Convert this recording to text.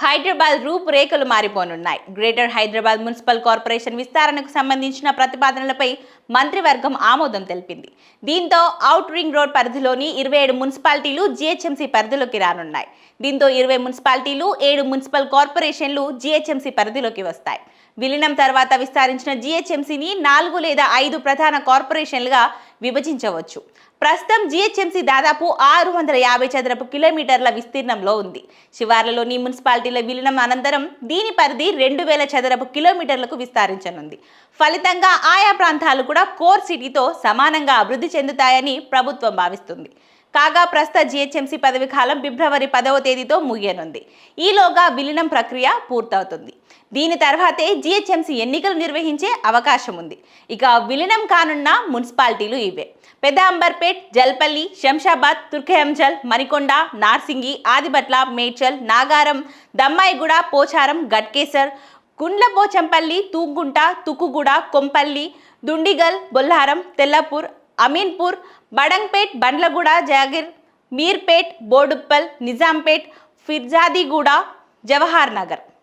హైదరాబాద్ రూపురేఖలు మారిపోనున్నాయి. Greater Hyderabad municipal corporation విస్తరణకు సంబంధించిన ప్రతిపాదనలపై మంత్రివర్గం ఆమోదం తెలిపింది. దీంతో అవుట్ రింగ్ రోడ్ పరిధిలోని ఇరవై ఏడు మున్సిపాలిటీలు జీహెచ్ఎంసీ పరిధిలోకి రానున్నాయి. దీంతో ఇరవై మున్సిపాలిటీలు ఏడు మున్సిపల్ కార్పొరేషన్లు జీహెచ్ఎంసీ పరిధిలోకి వస్తాయి. విలీనం తర్వాత విస్తరించిన జీహెచ్ఎంసీని నాలుగు లేదా ఐదు ప్రధాన కార్పొరేషన్లుగా విభజించవచ్చు. ప్రస్తుతం జీహెచ్ఎంసీ దాదాపు ఆరు వందల యాభై చదరపు కిలోమీటర్ల విస్తీర్ణంలో ఉంది. శివార్లలోని మున్సిపాలిటీల విలీనం అనంతరం దీని పరిధి రెండు వేల చదరపు కిలోమీటర్లకు విస్తరించనుంది. ఫలితంగా ఆయా ప్రాంతాలు కూడా కోర్ సిటీతో సమానంగా అభివృద్ధి చెందుతాయని ప్రభుత్వం భావిస్తుంది. కాగా ప్రస్తుత జీహెచ్ఎంసీ పదవి కాలం ఫిబ్రవరి పదవ తేదీతో ముగియనుంది. ఈలోగా విలీనం ప్రక్రియ పూర్తవుతుంది. దీని తర్వాతే జీహెచ్ఎంసీ ఎన్నికలు నిర్వహించే అవకాశం ఉంది ఇక విలీనం కానున్న మున్సిపాలిటీలు ఇవే. పెద్ద అంబర్పేట్ జల్పల్లి శంషాబాద్ తుర్కయంజల్ మణికొండ నార్సింగి ఆదిబట్ల మేడ్చల్ నాగారం దమ్మాయిగూడ పోచారం గట్కేసర్ గుండ్లపోచంపల్లి తూగుంట తుకుగూడ కొంపల్లి దుండిగల్ బొల్లారం తెల్లపూర్ అమీన్పూర్ బడంగ్పేట్ బండ్లగూడ జాగిర్ మీర్పేట్ బోడుప్పల్ నిజాంపేట్ ఫిర్జాదిగూడ జవహర్ నగర్.